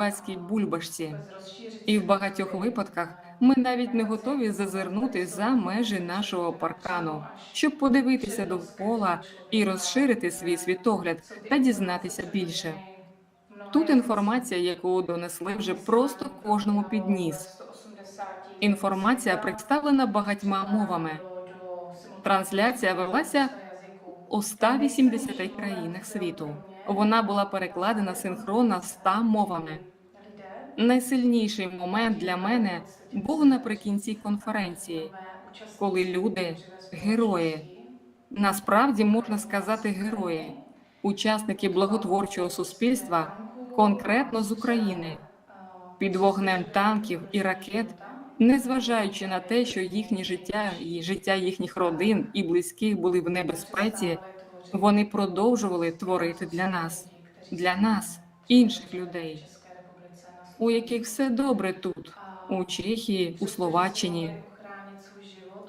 карпатській бульбашці. І в багатьох випадках ми навіть не готові зазирнути за межі нашого паркану, щоб подивитися довкола і розширити свій світогляд та дізнатися більше. Тут інформація, яку донесли вже просто кожному під ніс. Інформація представлена багатьма мовами. Трансляція велася у 180 країнах світу. Вона була перекладена синхронно 100 мовами. Найсильніший момент для мене був наприкінці конференції, коли люди герої. Насправді можна сказати герої, учасники благотворчого суспільства, конкретно з України, під вогнем танків і ракет, незважаючи на те, що їхнє життя і життя їхніх родин і близьких були в небезпеці, вони продовжували творити для нас, для нас, інших людей, у яких все добре тут, у Чехії, у Словаччині.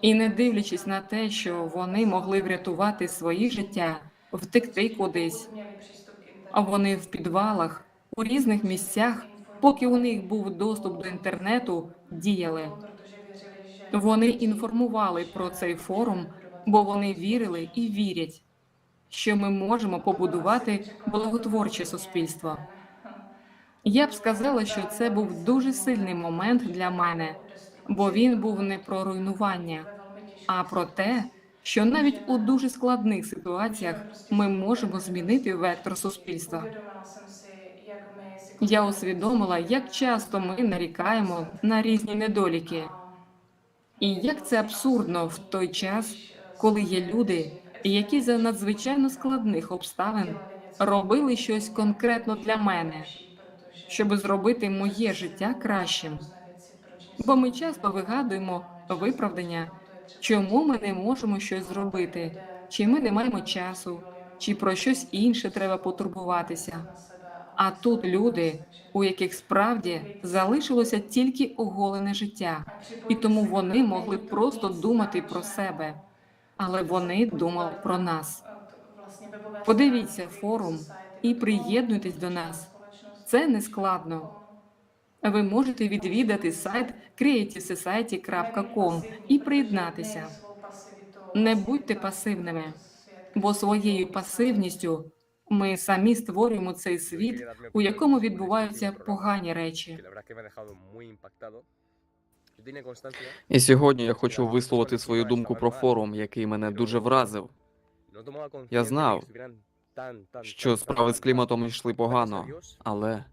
І не дивлячись на те, що вони могли врятувати свої життя, втекти кудись, а вони в підвалах, у різних місцях, поки у них був доступ до інтернету, діяли. Вони інформували про цей форум, бо вони вірили і вірять, що ми можемо побудувати благотворче суспільство. Я б сказала, що це був дуже сильний момент для мене, бо він був не про руйнування, а про те, що навіть у дуже складних ситуаціях ми можемо змінити вектор суспільства. Я усвідомила, як часто ми нарікаємо на різні недоліки, і як це абсурдно в той час, коли є люди, які за надзвичайно складних обставин робили щось конкретно для мене, щоб зробити моє життя кращим. Бо ми часто вигадуємо виправдання, чому ми не можемо щось зробити, чи ми не маємо часу, чи про щось інше треба потурбуватися. А тут люди, у яких справді залишилося тільки оголене життя, і тому вони могли просто думати про себе, але вони думали про нас. Подивіться форум і приєднуйтесь до нас. Це не складно. Ви можете відвідати сайт creativesociety.com і приєднатися. Не будьте пасивними, бо своєю пасивністю ми самі створюємо цей світ, у якому відбуваються погані речі. І сьогодні я хочу висловити свою думку про форум, який мене дуже вразив. Я знав, що справи з кліматом йшли погано, але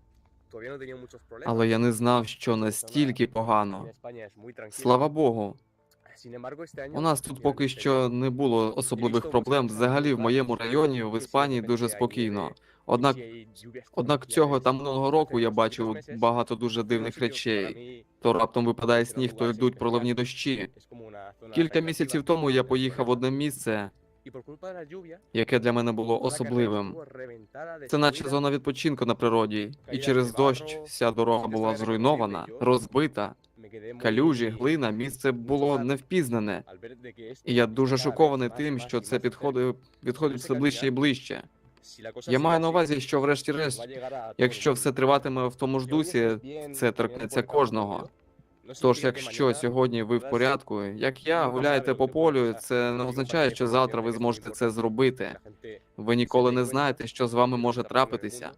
але я не знав, що настільки погано. Слава Богу, у нас тут поки що не було особливих проблем. Взагалі, в моєму районі в Іспанії дуже спокійно. Однак, однак цього torrenciales, та минулого року я бачив багато дуже дивних речей. То раптом випадає сніг, то йдуть проливні дощі. Кілька місяців тому я поїхав в одне місце, Яке для мене було особливим. Це наче зона відпочинку на природі, і через дощ вся дорога була зруйнована, розбита. Калюжі, глина, місце було невпізнане. І я дуже шокований тим, що це más підходить, підходить все ближче і ближче. Я маю на увазі, що врешті-решт, якщо все триватиме в тому ж дусі, це торкнеться кожного. Тож, якщо сьогодні ви в порядку, як я, гуляєте по полю, це не означає, що завтра ви зможете це зробити. Ви ніколи не знаєте, що з вами може трапитися.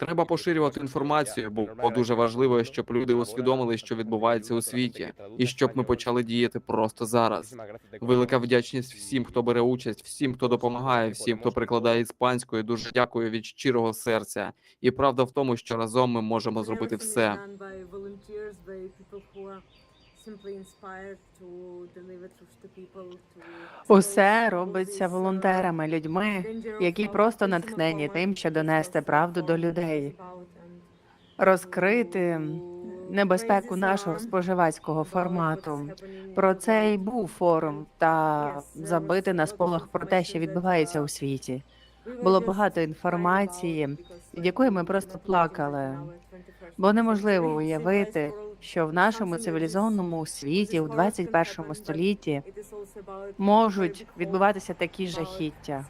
Треба поширювати інформацію, бо дуже важливо, щоб люди усвідомили, що відбувається у світі, і щоб ми почали діяти просто зараз. Велика вдячність всім, хто бере участь, всім, хто допомагає, всім, хто прикладає іспанською. Дуже дякую від щирого серця. І правда в тому, що разом ми можемо зробити все. Усе робиться волонтерами, людьми, які просто натхнені тим, що донести правду до людей, розкрити небезпеку нашого споживацького формату. Про це й був форум та забити на сполох про те, що відбувається у світі. Було багато інформації, від якої ми просто плакали. Бо неможливо уявити, що в нашому цивілізованому світі у 21 столітті можуть відбуватися такі жахіття.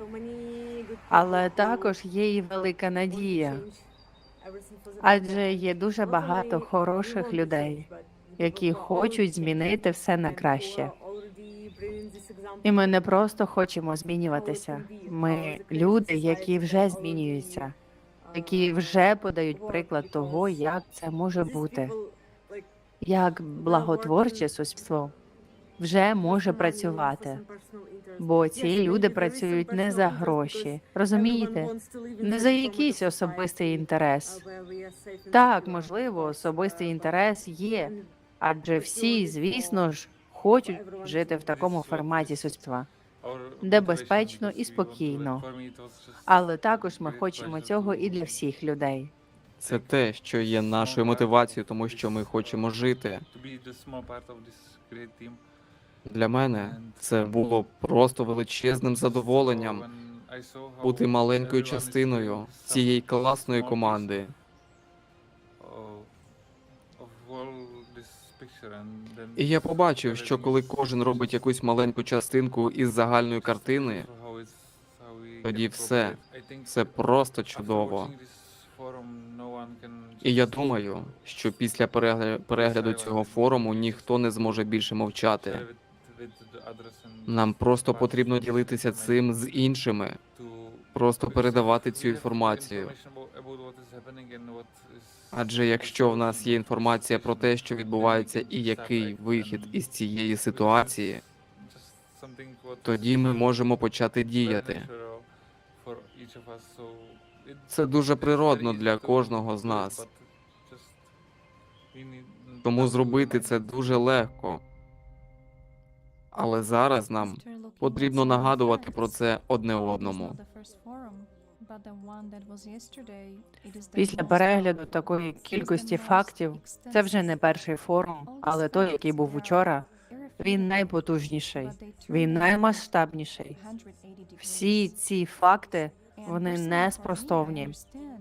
Але також є і велика надія. Адже є дуже багато хороших людей, які хочуть змінити все на краще. І ми не просто хочемо змінюватися. Ми люди, які вже змінюються, які вже подають приклад того, як це може бути, як благотворче суспільство вже може працювати. Бо ці люди працюють не за гроші, розумієте? Не за якийсь особистий інтерес. Так, можливо, особистий інтерес є, адже всі, звісно ж, хочуть жити в такому форматі суспільства. де безпечно і спокійно. Але також ми хочемо цього і для всіх людей. Це те, що є нашою мотивацією, тому що ми хочемо жити. Для мене це було просто величезним задоволенням бути маленькою частиною цієї класної команди. І я побачив, що коли кожен робить якусь маленьку частинку із загальної картини, тоді все, все просто чудово. І я думаю, що після перегля- перегляду цього форуму ніхто не зможе більше мовчати. Нам просто потрібно ділитися цим з іншими, просто передавати цю інформацію. Адже якщо в нас є інформація про те, що відбувається, і який вихід із цієї ситуації, тоді ми можемо почати діяти. Це дуже природно для кожного з нас. Тому зробити це дуже легко. Але зараз нам потрібно нагадувати про це одне одному. Після перегляду такої кількості фактів, це вже не перший форум, але той, який був учора, він найпотужніший, він наймасштабніший. Всі ці факти вони не спростовні,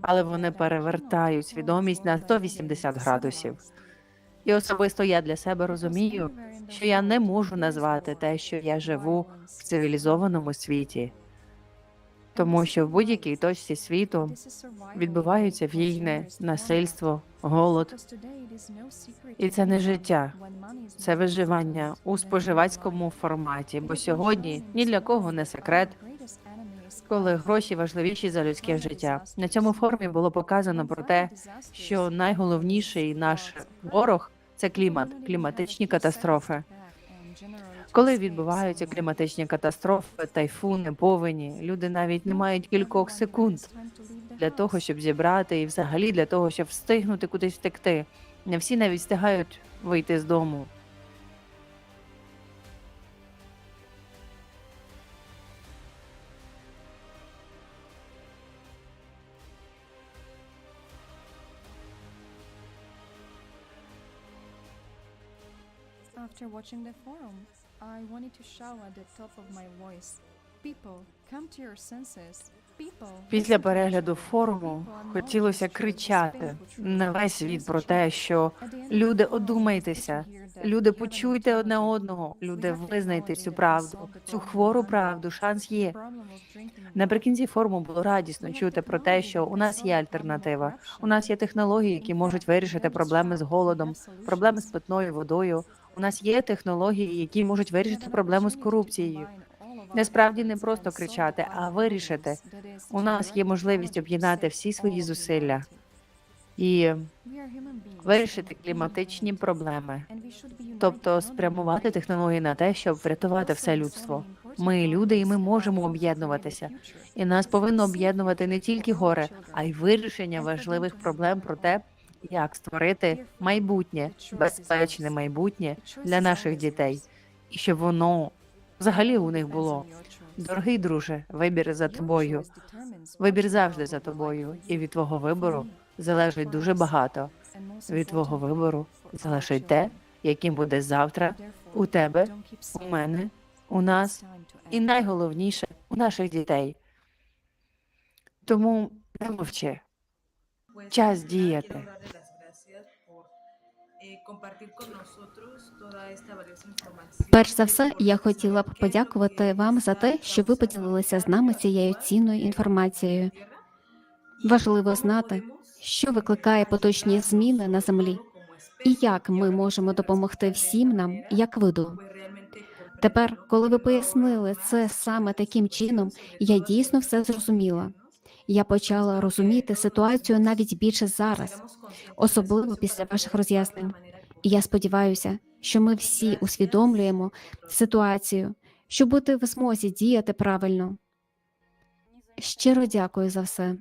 але вони перевертають свідомість на 180 градусів. І особисто я для себе розумію, що я не можу назвати те, що я живу в цивілізованому світі, тому що в будь-якій точці світу відбуваються війни, насильство, голод. І це не життя, це виживання у споживацькому форматі. Бо сьогодні ні для кого не секрет, коли гроші важливіші за людське життя. На цьому форумі було показано про те, що найголовніший наш ворог це клімат, кліматичні катастрофи. Коли відбуваються кліматичні катастрофи, тайфуни, повені, люди навіть не мають кількох секунд для того, щоб зібрати, і взагалі для того, щоб встигнути кудись втекти. Не всі навіть встигають вийти з дому. After watching the forum, I wanted to shout at the top of my voice. People, come to your senses. People, Після перегляду форуму хотілося кричати на весь світ про те, що люди, одумайтеся, люди, почуйте одне одного, люди, визнайте цю правду, цю хвору правду. Шанс є. Наприкінці форуму було радісно чути про те, що у нас є альтернатива. У нас є технології, які можуть вирішити проблеми з голодом, проблеми з питною водою. У нас є технології, які можуть вирішити проблему з корупцією. Насправді не просто кричати, а вирішити. У нас є можливість об'єднати всі свої зусилля і вирішити кліматичні проблеми, тобто спрямувати технології на те, щоб врятувати все людство. Ми люди, і ми можемо об'єднуватися. І нас повинно об'єднувати не тільки горе, а й вирішення важливих проблем про те, як створити майбутнє, безпечне майбутнє для наших дітей, і щоб воно взагалі у них було. Дорогий друже, вибір за тобою. Вибір завжди за тобою, і від твого вибору залежить дуже багато. Від твого вибору залежить те, яким буде завтра у тебе, у мене, у нас і найголовніше у наших дітей. Тому не мовчи. Час діяти. Перш за все, я хотіла б подякувати вам за те, що ви поділилися з нами цією цінною інформацією. Важливо знати, що викликає поточні зміни на землі, і як ми можемо допомогти всім нам, як виду. Тепер, коли ви пояснили це саме таким чином, я дійсно все зрозуміла. Я почала розуміти ситуацію навіть більше зараз, особливо після ваших роз'яснень. І я сподіваюся, що ми всі усвідомлюємо ситуацію, щоб бути в змозі діяти правильно. Щиро дякую за все.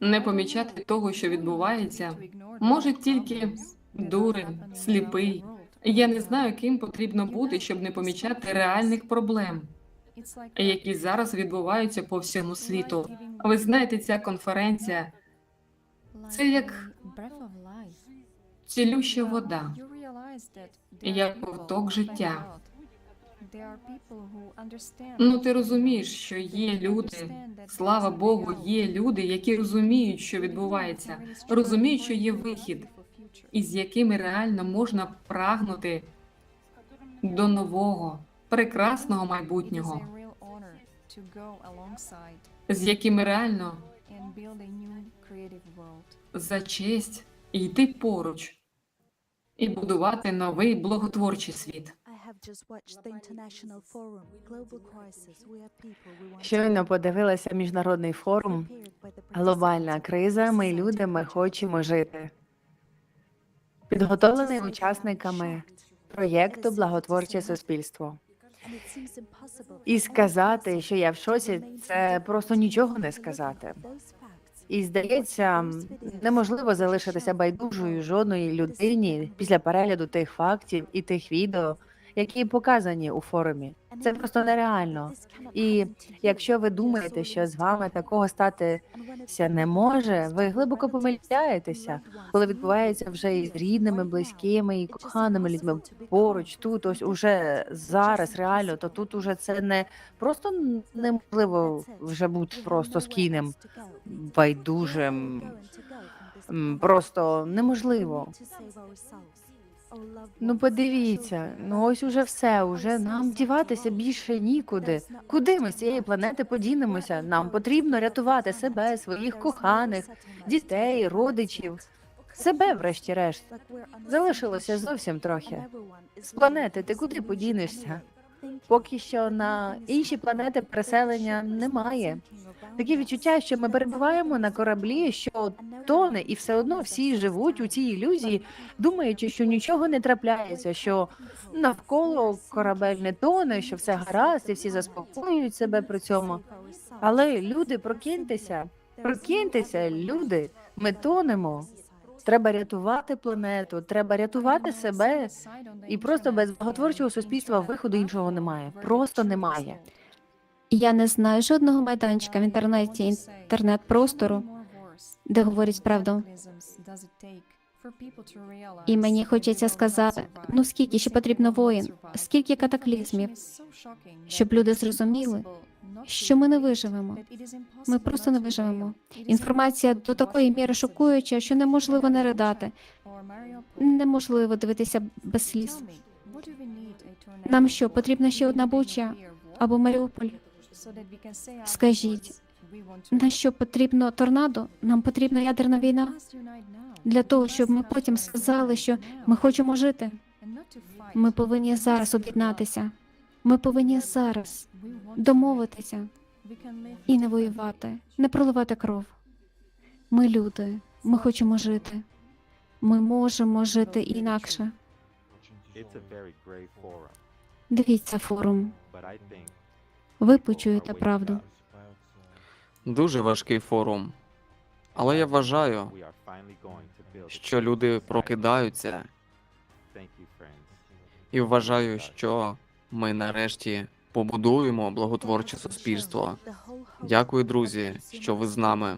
Не помічати того, що відбувається, може тільки дурень, сліпий. Я не знаю, ким потрібно бути, щоб не помічати реальних проблем, які зараз відбуваються по всьому світу. Ви знаєте, ця конференція це як цілюща вода. як ковток життя. Ну ти розумієш, що є люди. Слава Богу, є люди, які розуміють, що відбувається, розуміють, що є вихід, із якими реально можна прагнути до нового, прекрасного майбутнього, з якими реально за честь йти поруч і будувати новий благотворчий світ. Щойно подивилася міжнародний форум. Глобальна криза. Ми люди, ми хочемо жити. Підготовлений учасниками проєкту Благотворче суспільство. І сказати, що я в шоці, це просто нічого не сказати. І здається, неможливо залишитися байдужою жодної людині після перегляду тих фактів і тих відео, які показані у форумі. Це просто нереально. І якщо ви думаєте, що з вами такого статися не може, ви глибоко помиляєтеся, коли відбувається вже із рідними, близькими і коханими людьми поруч, тут ось уже зараз, реально, то тут уже це не просто неможливо вже бути просто спокійним, байдужим. Просто неможливо. Ну подивіться, ну ось уже все, уже нам діватися більше нікуди. Куди ми з цієї планети подінемося? Нам потрібно рятувати себе, своїх коханих, дітей, родичів, себе, врешті-решт. Залишилося зовсім трохи. З планети ти куди подінешся? Поки що на інші планети переселення немає. Таке відчуття, що ми перебуваємо на кораблі, що тоне, і все одно всі живуть у цій ілюзії, думаючи, що нічого не трапляється, що навколо корабель не тоне, що все гаразд, і всі заспокоюють себе при цьому. Але люди, прокиньтеся, прокиньтеся, люди, ми тонемо. Треба рятувати планету, треба рятувати себе. І просто без благотворчого суспільства виходу іншого немає. Просто немає. Я не знаю жодного майданчика в інтернеті, інтернет-простору, де говорять правду. І мені хочеться сказати, ну скільки ще потрібно воїн, скільки катаклізмів, щоб люди зрозуміли, що ми не виживемо. Ми просто не виживемо. Інформація до такої міри шокуюча, що неможливо не ридати, неможливо дивитися без сліз. Нам що, потрібна ще одна Буча або Маріуполь? Скажіть, на що потрібно торнадо? Нам потрібна ядерна війна для того, щоб ми потім сказали, що ми хочемо жити. Ми повинні зараз об'єднатися. Ми повинні зараз домовитися і не воювати, не проливати кров. Ми люди, ми хочемо жити. Ми можемо жити інакше. Дивіться форум. Ви почуєте правду. Дуже важкий форум. Але я вважаю, що люди прокидаються і вважаю, що ми нарешті побудуємо благотворче суспільство. Дякую, друзі, що ви з нами.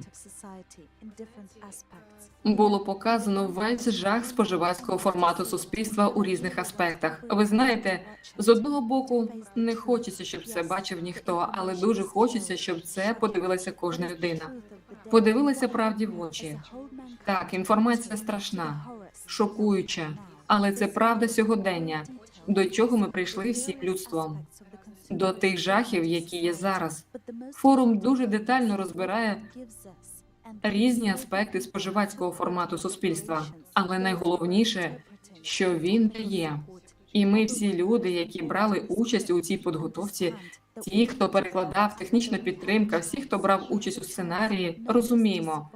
Було показано весь жах споживацького формату суспільства у різних аспектах. Ви знаєте, з одного боку не хочеться, щоб це бачив ніхто, але дуже хочеться, щоб це подивилася кожна людина. Подивилася правді в очі. Так, інформація страшна, шокуюча, але це правда сьогодення, до чого ми прийшли всім людством. До тих жахів, які є зараз. Форум дуже детально розбирає різні аспекти споживацького формату суспільства, але найголовніше, що він дає. І ми всі люди, які брали участь у цій підготовці, ті, хто перекладав, технічна підтримка, всі, хто брав участь у сценарії, розуміємо,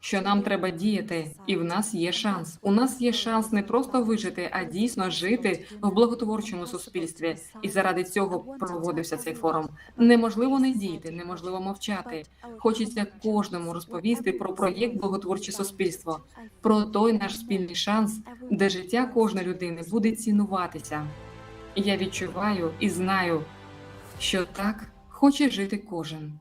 що нам треба діяти, і в нас є шанс. У нас є шанс не просто вижити, а дійсно жити в благотворчому суспільстві. І заради цього проводився цей форум. Неможливо не діяти, неможливо мовчати. Хочеться кожному розповісти про проєкт благотворче суспільство, про той наш спільний шанс, де життя кожної людини буде цінуватися. Я відчуваю і знаю, що так хоче жити кожен.